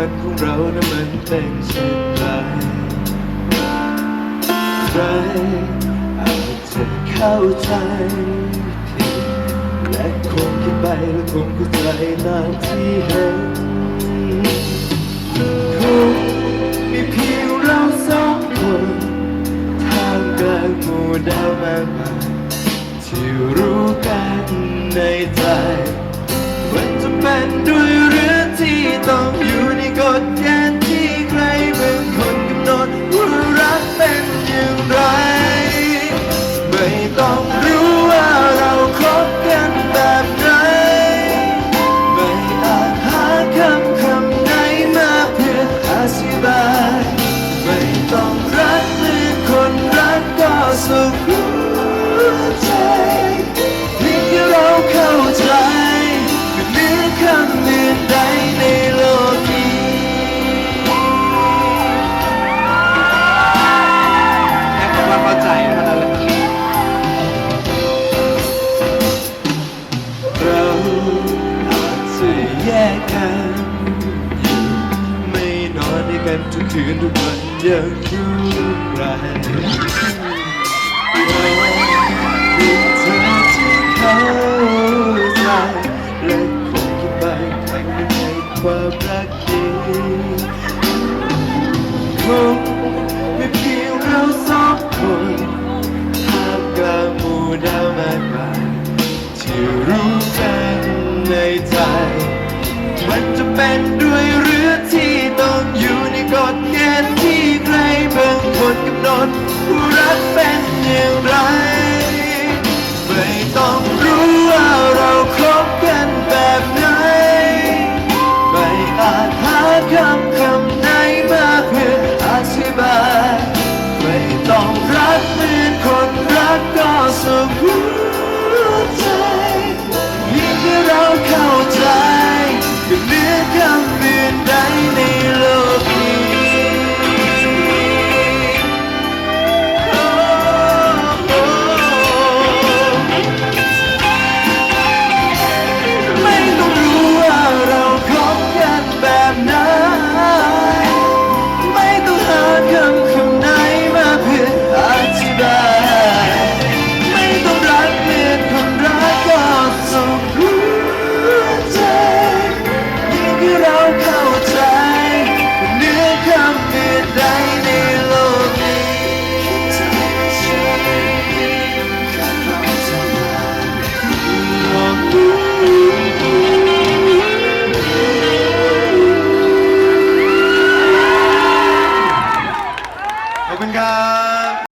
พันของเรานะมันเป็นเช่นไรใครอาจจะเข้าใจผิดและคงคิดไปและคงเข้าใจตามที่เห็นคงมีเพียงเราสองคนทามกลางหมู่ดาวมากมายที่รู้กันในใจมันจะเป็นด้วย กันทุกคืนทุกวันอย่างทุกรายเราคือเธอที่เข้าใจและคงคิดไปทางในความรักนี้คงไม่เพียงเราสองคนท่ามกลางหมู่ดาวมากมายที่รู้กันในใจ มันจะเป็น นรักเป็นอย่างไร ไม่ต้องรู้ว่าเราครบกันแบบไหน ไม่อาจหาคำคำไหนมาเพื่ออธิบาย ไม่ต้องรักเหมือนคนรักก็สมค